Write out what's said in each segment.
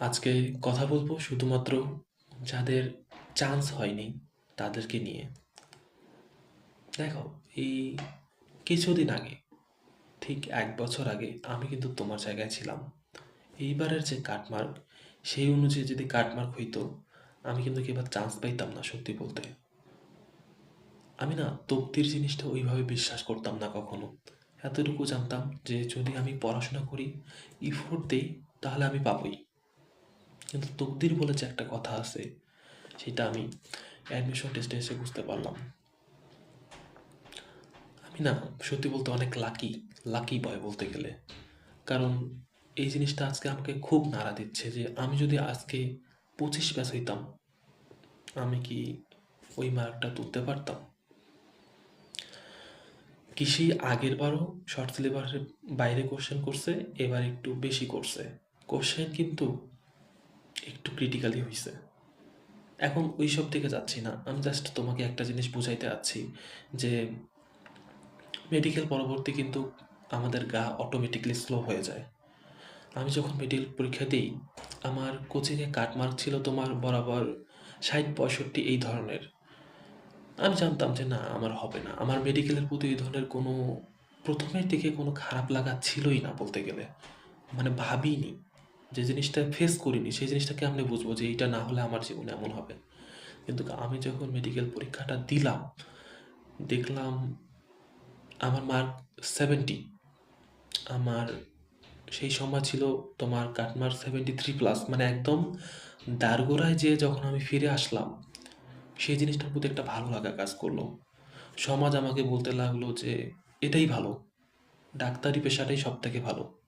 আজকে কথা বলব শুধুমাত্র যাদের চান্স হয়নি তাদেরকে নিয়ে। দেখো, এই কিছুদিন আগে, ঠিক এক বছর আগে আমি কিন্তু তোমার জায়গায় ছিলাম। এইবারের যে কাটমার্ক সেই অনুযায়ী যদি কাটমার্ক হইতো, আমি কিন্তু এবার চান্স পাইতাম না সত্যি বলতে। আমি না তকদির জিনিসটা ওইভাবে বিশ্বাস করতাম না কখনো। এতটুকু জানতাম যে যদি আমি পড়াশোনা করি ইফোর্ট দিই, তাহলে আমি পাবোই। কিন্তু তকদির বলে যে একটা কথা আছে, সেটা আমি অ্যাডমিশন টেস্টে এসে বুঝতে পারলাম। আমি না, সত্যি বলতে অনেক লাকি লাকি বয় বলতে গেলে। কারণ এই জিনিসটা আজকে আমাকে খুব নাড়া দিচ্ছে যে আমি যদি আজকে পঁচিশ ব্যাচ হইতাম, আমি কি ওই মার্কটা তুলতে পারতাম? কৃষি আগের বারও শর্ট সিলেবাসের বাইরে কোশ্চেন করছে, এবার একটু বেশি করছে। কোশ্চেন কিন্তু একটু ক্রিটিক্যালি হয়েছে এখন ওই সব থেকে যাচ্ছি না। আমি জাস্ট তোমাকে একটা জিনিস বুঝাইতে আছি যে মেডিকেল পরবর্তী কিন্তু আমাদের গা অটোমেটিকলি স্লো হয়ে যায়। আমি যখন মেডিকেল পরীক্ষা দিই, আমার কোচিংয়ে কাটমার্ক ছিল তোমার বরাবর ষাট, পঁয়ষট্টি এই ধরনের। আমি জানতাম যে না, আমার হবে না। আমার মেডিকেলের প্রতি এই ধরনের কোনো প্রথমের দিকে কোনো খারাপ লাগা ছিলই না বলতে গেলে। মানে ভাবিনি যে জিনিসটা ফেস করিনি, সেই জিনিসটাকে আমি বুঝব যে এইটা না হলে আমার জীবনে এমন হবে। কিন্তু আমি যখন মেডিকেল পরীক্ষাটা দিলাম, দেখলাম আমার মার্ক সেভেন্টি আমার সেই সময় ছিল তোমার কাটমার্ক সেভেন্টি থ্রি প্লাস মানে একদম দারগোড়ায় যে যখন আমি ফিরে আসলাম, সেই জিনিসটার প্রতি একটা ভালো লাগা কাজ করল। সমাজ আমাকে বলতে লাগল যে এটাই ভালো, ডাক্তারি পেশাটাই সব থেকে ভালো।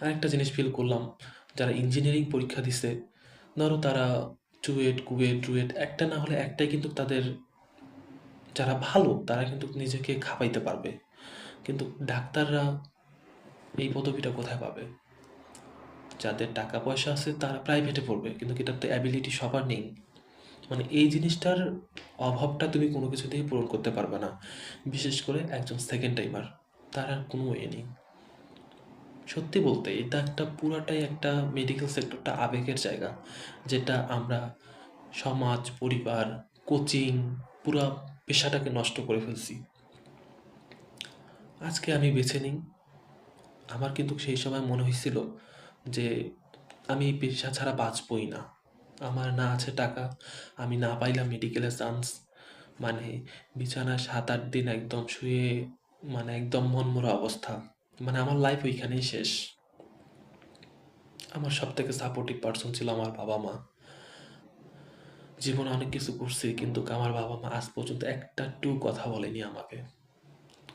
আরেকটা জিনিস ফিল করলাম, যারা ইঞ্জিনিয়ারিং পরীক্ষা দিছে, ধরো তারা চুয়েট কুয়েট, রুয়েট, একটা না হলে একটাই কিন্তু তাদের যারা ভালো, তারা কিন্তু নিজেকে খাপাইতে পারবে। কিন্তু ডাক্তাররা এই পদবিটা কোথায় পাবে? যাদের টাকা পয়সা আছে, তারা প্রাইভেটে পড়বে, কিন্তু এটার তো অ্যাবিলিটি সবার নেই? মানে এই জিনিসটার অভাবটা তুমি কোনো কিছুতেই পূরণ করতে পারবে না। বিশেষ করে একজন সেকেন্ড টাইমার তার আর কোনো এ নেই। সত্যি বলতে এটা একটা পুরাটাই একটা মেডিকেল সেক্টরটা আবেগের জায়গা, যেটা আমরা সমাজ, পরিবার কোচিং পুরা পেশাটাকে নষ্ট করে ফেলছি। আজকে আমি বেছে নিই, আমার কিন্তু সেই সময় মনে হয়েছিল যে আমি পেশা ছাড়া বাঁচবই না। আমার না আছে টাকা, আমি না পাইলাম মেডিকেলের চান্স মানে বিছানায় সাত আট দিন একদম শুয়ে মানে একদম মনমরা অবস্থা। মানে আমার লাইফ ওইখানেই শেষ। আমার সব থেকে সাপোর্টিভ পার্সন ছিল আমার বাবা মা। জীবনে অনেক কিছু করছি, কিন্তু আমার বাবা মা আজ পর্যন্ত একটা টু কথা বলেনি আমাকে।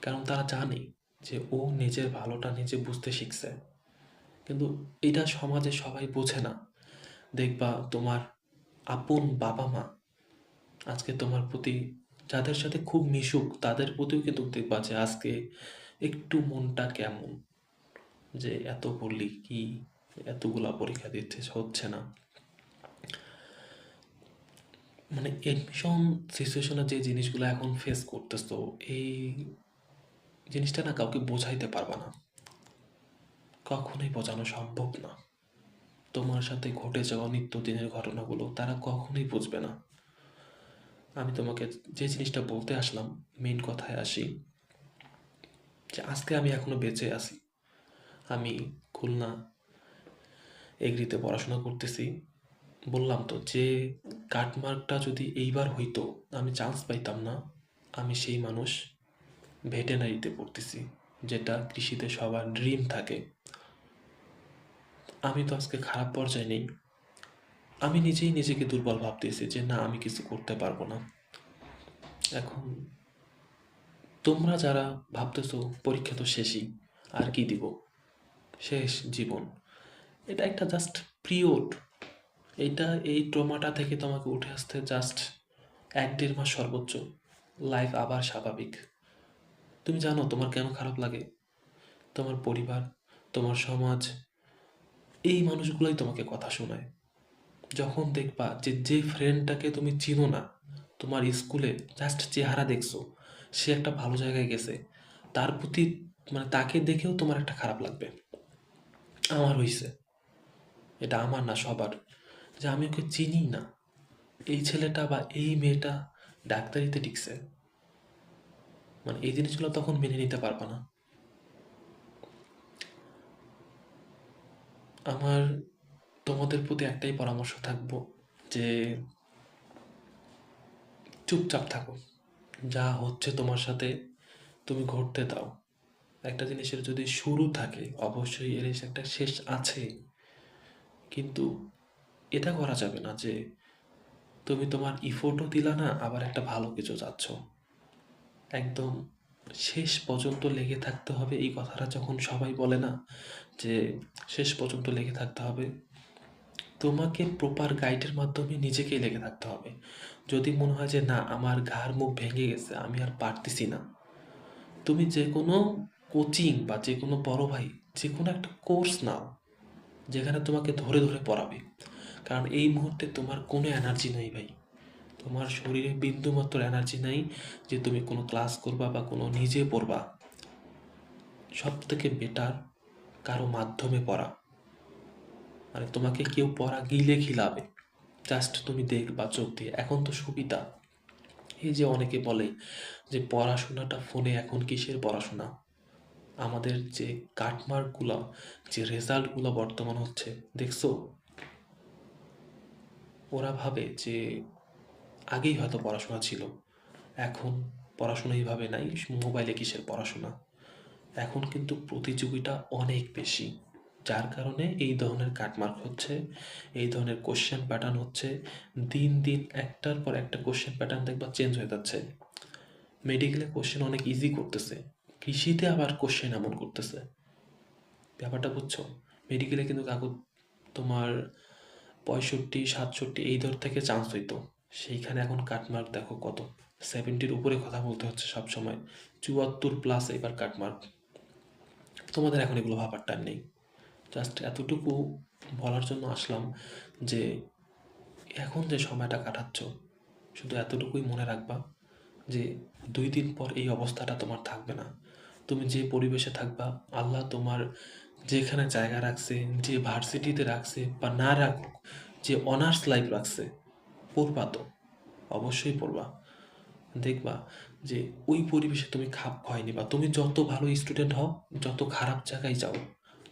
কারণ তারা জানে যে ও নিজের ভালোটা নিজে বুঝতে শিখছে। কিন্তু এটা সমাজে সবাই বোঝে না। দেখবা তোমার আপন বাবা মা, আজকে তোমার প্রতি যাদের সাথে খুব মিশুক, তাদের প্রতিও কিন্তু দেখবা যে আজকে একটু মনটা কেমন? যে এত পড়লি কি? এতগুলা পরীক্ষা দিচ্ছে হচ্ছে না। মানে এডমিশন সিচুয়েশনে যে জিনিসগুলো এখন ফেস করতেছো, এই জিনিসটা না কাউকে বোঝাইতে পারবা না। কখনোই বোঝানো সম্ভব না। তোমার সাথে ঘটে যাওয়া নিত্যদিনের ঘটনাগুলো তারা কখনোই বুঝবে না। আমি তোমাকে যে জিনিসটা বলতে আসলাম মেন কথায় আসি। যে আজকে আমি এখনও বেঁচে আছি। আমি খুলনা এগ্রিতে পড়াশোনা করতেছি। বললাম তো যে কাটমার্কটা যদি এইবার হইতো, আমি চান্স পাইতাম না। আমি সেই মানুষ ভেটেনারিতে পড়তেছি, যেটা কৃষিতে সবার ড্রিম থাকে। আমি তো আজকে খারাপ পর্যায়ে নেই। আমি নিজেই নিজেকে দুর্বল ভাবতেছি যে না, আমি কিছু করতে পারব না। এখন তোমরা যারা ভাবতেছো পরীক্ষা তো শেষই, আর কি দিব? শেষ জীবন। এটা একটা জাস্ট পিরিয়ড এইটা এই ট্রমাটা থেকে তোমাকে উঠে আসতে জাস্ট এক দেড় মাস সর্বোচ্চ। লাইফ আবার স্বাভাবিক। তুমি জানো তোমার কেন খারাপ লাগে? তোমার পরিবার, তোমার সমাজ, এই মানুষগুলোই তোমাকে কথা শোনায়। যখন দেখবা যে যে ফ্রেন্ডটাকে তুমি চিনো না, তোমার স্কুলে জাস্ট চেহারা দেখছ সে একটা ভালো জায়গায় গেছে। তার প্রতি মানে তাকে দেখেও তোমার একটা খারাপ লাগবে। আমার হইছে। এটা আমার না সবার। যে আমি ওকে চিনি না। এই ছেলেটা বা এই মেয়েটা ডাক্তারিতে টিকছে। মানে এই জিনিসগুলো তখন মেনে নিতে পারবা না। আমার তোমাদের প্রতি একটাই পরামর্শ থাকব যে চুপচাপ থাকো। যা হচ্ছে তোমার সাথে তুমি ঘটতে দাও। একটা জিনিসের যদি শুরু থাকে, অবশ্যই এর একটা শেষ আছে। কিন্তু এটা করা যাবে না যে তুমি তোমার ইফোর্টও দিলা না, আবার একটা ভালো কিছু চাচ্ছ। একদম শেষ পর্যন্ত লেগে থাকতে হবে। এই কথাটা যখন সবাই বলে না যে শেষ পর্যন্ত লেগে থাকতে হবে, তোমাকে প্রপার গাইডের মাধ্যমে নিজেকেই লেগে থাকতে হবে। যদি মনে হয় যে না, আমার ঘাড় মুখ ভেঙে গেছে, আমি আর পারতেছি না। তুমি যে কোনো কোচিং বা যে কোনো বড় ভাই, যে কোনো একটা কোর্স নাও, যেখানে তোমাকে ধরে ধরে পড়াবে। কারণ এই মুহূর্তে তোমার কোনো এনার্জি নেই ভাই। তোমার শরীরে বিন্দুমাত্র এনার্জি নাই যে তুমি কোনো ক্লাস করবা বা কোনো নিজে পড়বা। সব থেকে বেটার কারও মাধ্যমে পড়া। মানে তোমাকে কেউ পড়া গিলে খিলাবে। জাস্ট তুমি দেখবা চোখ দিয়ে। এখন তো সুবিধা। এই যে অনেকে বলে যে পড়াশোনাটা ফোনে এখন কিসের পড়াশোনা? আমাদের যে কাটমার্কগুলো, যে রেজাল্টগুলো বর্তমান হচ্ছে, দেখছ? ওরা ভাবে যে আগেই হয়তো পড়াশোনা ছিল। এখন পড়াশোনা এইভাবে নাই, মোবাইলে কিসের পড়াশোনা? এখন কিন্তু প্রতিযোগিতা অনেক বেশি। যার কারণে এই ধরনের কাটমার্ক হচ্ছে, এই ধরনের কোশ্চেন প্যাটার্ন হচ্ছে, দিন দিন একটার পর একটা কোশ্চেন প্যাটার্ন দেখবা চেঞ্জ হয়ে যাচ্ছে। মেডিকেলে কোশ্চেন অনেক ইজি করতেছে, কৃষিতে আবার কোশ্চেন এমন করতেছে। ব্যাপারটা বুঝছ? মেডিকেলে কিন্তু কাকু তোমার পঁয়ষট্টি, সাতষট্টি এই দর থেকে চান্স হইতো। সেইখানে এখন কাটমার্ক দেখো কত? সেভেন্টির উপরে কথা বলতে হচ্ছে সব সময় চুয়াত্তর প্লাস এবার কাটমার্ক। তোমাদের এখন এগুলো ভাবার টাইম নেই। জাস্ট এতটুকু বলার জন্য আসলাম যে এখন যে সময়টা কাটাচ্ছ, শুধু এতটুকুই মনে রাখবা যে দুই দিন পর এই অবস্থাটা তোমার থাকবে না। তুমি যে পরিবেশে থাকবা, আল্লাহ তোমার যেখানে জায়গা রাখছে, যে ভার্সিটিতে রাখছে বা না রাখুক, যে অনার্স লাইফ রাখছে, পড়বা তো, অবশ্যই পড়বা। দেখবা যে ওই পরিবেশে তুমি খাপ খোয়াই নিবা তুমি যত ভালো স্টুডেন্ট হও, যত খারাপ জায়গায় যাও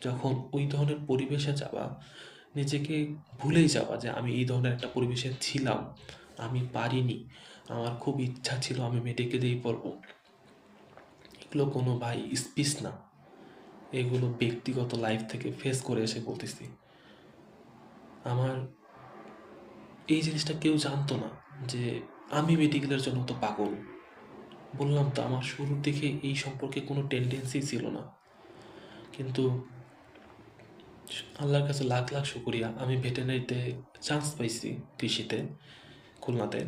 যখন ওই ধরনের পরিবেশে যাবা নিজেকে ভুলেই যাবা যে আমি এই ধরনের একটা পরিবেশে ছিলাম, আমি পারিনি, আমার খুব ইচ্ছা ছিল আমি মেডিকেলেই পড়ব। এগুলো কোনো ভাই স্পিচ না। এগুলো ব্যক্তিগত লাইফ থেকে ফেস করে এসে বলতেছি। আমার এই জিনিসটা কেউ জানতো না যে আমি মেডিকেলের জন্য তো পাগল। বললাম তো, আমার শুরুর দিকে এই সম্পর্কে কোনো টেন্ডেন্সি ছিল না। কিন্তু আল্লাহর কাছে লাখ লাখ শুক্রিয়া। আমি ভেটেনারিতে চান্স পাইছি কৃষিতে, খুলনাতে।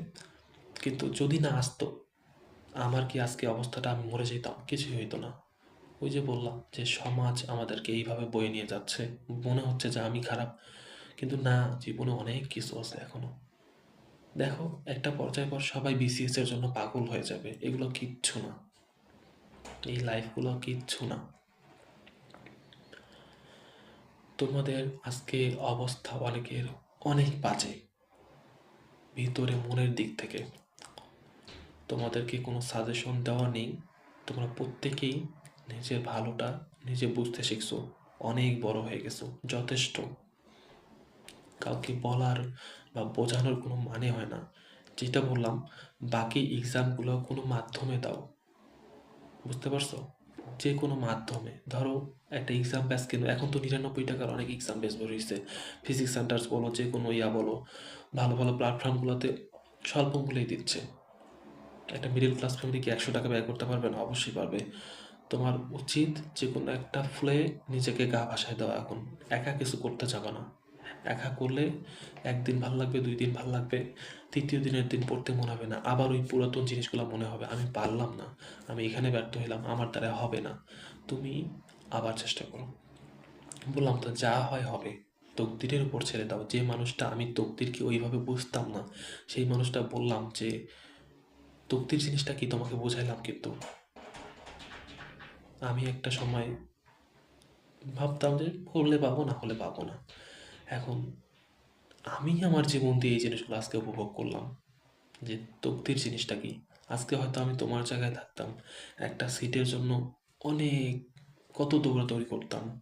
কিন্তু যদি না আসতো, আমার কি আজকে অবস্থাটা আমি মরে যেতাম? কিছুই হইতো না। ওই যে বললাম যে সমাজ আমাদেরকে এইভাবে বয়ে নিয়ে যাচ্ছে। মনে হচ্ছে যে আমি খারাপ, কিন্তু না, জীবনে অনেক কিছু আছে এখনও। দেখো, একটা পর্যায় পর সবাই বিসিএস এর জন্য পাগল হয়ে যাবে। এগুলো কিচ্ছু না। এই লাইফগুলো কিচ্ছু না। তোমাদের আজকে অবস্থা অনেকের অনেক বাজে। ভিতরে মনের দিক থেকে। তোমাদেরকে কোনো সাজেশন দেওয়া নেই। তোমরা প্রত্যেকেই নিজের ভালোটা নিজে বুঝতে শিখছো। অনেক বড় হয়ে গেছো। যথেষ্ট। কাউকে বলার বা বোঝানোর কোনো মানে হয় না। যেটা বললাম, বাকি এক্সামগুলো কোনো মাধ্যমে দাও। বুঝতে পারছ? যে কোনো মাধ্যমে। ধরো, একটা এক্সাম ব্যাস কেন, এখন তো নিরানব্বই টাকার অনেক এক্সাম বেস বেরিয়েছে ফিজিক্স সেন্টার্স বলো যে কোনো ইয়া বলো, ভালো ভালো প্ল্যাটফর্মগুলোতে স্বল্প মূল্যেই দিচ্ছে। একটা মিডিল ক্লাস ফ্যামিলি কি একশো টাকা ব্যয় করতে পারবে না? অবশ্যই পারবে। তোমার উচিত যে কোনো একটা ফুলে নিজেকে গা ভাসায় দেওয়া এখন। একা কিছু করতে যাবে না। একা করলে একদিন ভালো লাগবে, দুই দিন ভালো লাগবে, তৃতীয় দিনের দিন পড়তে মনে হবে না। আবার ওই পুরাতন জিনিসগুলো মনে হবে, আমি পারলাম না, আমি এখানে ব্যর্থ হলাম আমার দ্বারা হবে না। তুমি আবার চেষ্টা করো। বললাম, তো যা হয় হবে, তকদিরের উপর ছেড়ে দাও। যে মানুষটা আমি তকদিরকে ওইভাবে বুঝতাম না, সেই মানুষটা বললাম যে, তকদির জিনিসটা কি তোমাকে বোঝাইলাম কিন্তু? আমি একটা সময় ভাবতাম যে হলে পাবো, না হলে পাবো না। এখন আমি আমার জীবন দিয়ে এই জিনিসগুলো আজকে উপভোগ করলাম? যে তকদির জিনিসটা কি? আজকে হয়তো আমি তোমার জায়গায় থাকতাম, একটা সিটের জন্য অনেক, কত দৌড়াদৌড়ি করতাম।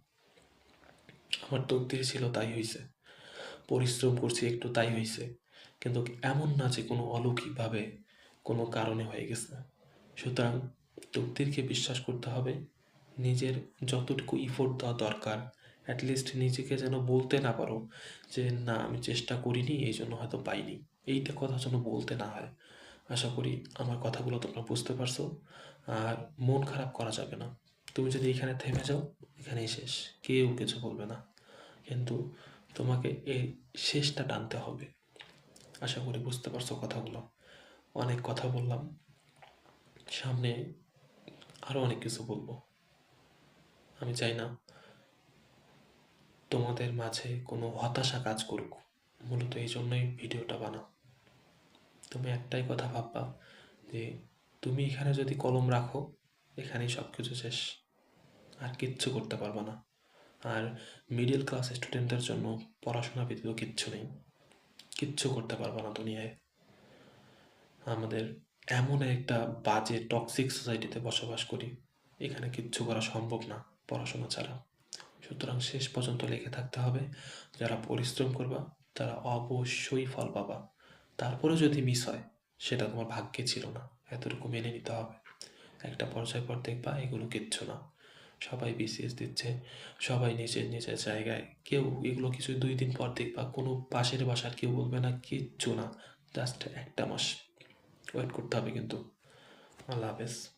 আমার তকদির ছিল তাই হয়েছে পরিশ্রম করছি একটু তাই হয়েছে কিন্তু এমন না যে কোনো অলৌকিকভাবে কোনো কারণে হয়ে গেছে। সুতরাং তকদিরকে বিশ্বাস করতে হবে। নিজের যতটুকু ইফোর্ট দেওয়া দরকার অ্যাটলিস্ট নিজেকে যেন বলতে না পারো যে, না, আমি চেষ্টা করিনি, এই জন্য হয়তো পাইনি। এইটা কথা যেন বলতে না হয়। আশা করি আমার কথাগুলো তোমরা বুঝতে পারছ। আর মন খারাপ করা যাবে না। তুমি যদি এখানে থেমে যাও, এখানেই শেষ। কেউ কিছু বলবে না। কিন্তু তোমাকে এই শেষটা টানতে হবে। আশা করি বুঝতে পারছ কথাগুলো। অনেক কথা বললাম। সামনে আরও অনেক কিছু বলব। আমি চাই না তোমাদের মাঝে কোনো হতাশা কাজ করুক, মূলত এই জন্যই ভিডিওটা বানাও। তুমি একটাই কথা ভাববা যে তুমি এখানে যদি কলম রাখো, এখানেই সব কিছু শেষ। আর কিচ্ছু করতে পারবা না। আর মিডল ক্লাস স্টুডেন্টদের জন্য পড়াশোনা ব্যতীত কিচ্ছু নেই। কিচ্ছু করতে পারবা না দুনিয়ায়। আমাদের এমন একটা বাজে টক্সিক সোসাইটিতে বসবাস করি, এখানে কিচ্ছু করা সম্ভব না পড়াশোনা ছাড়া। সুতরাং শেষ পর্যন্ত লেগে থাকতে হবে। যারা পরিশ্রম করবা, তারা অবশ্যই ফল পাবা। তারপরে যদি মিস হয়, সেটা তোমার ভাগ্যে ছিল না। এতটুকু মেনে নিতে হবে। একটা পর্যায় পর দেখবা, এগুলো কিচ্ছু না। সবাই বিসিএস দিচ্ছে, সবাই নিজের নিজের জায়গায়। কেউ এগুলো কিছু দুই দিন পর দেখবা, কোনো পাশের বাসার কেউ বলবে না, কিচ্ছু না। জাস্ট একটা মাস। ওয়েট করতে হবে কিন্তু। আল্লাহ হাফেজ।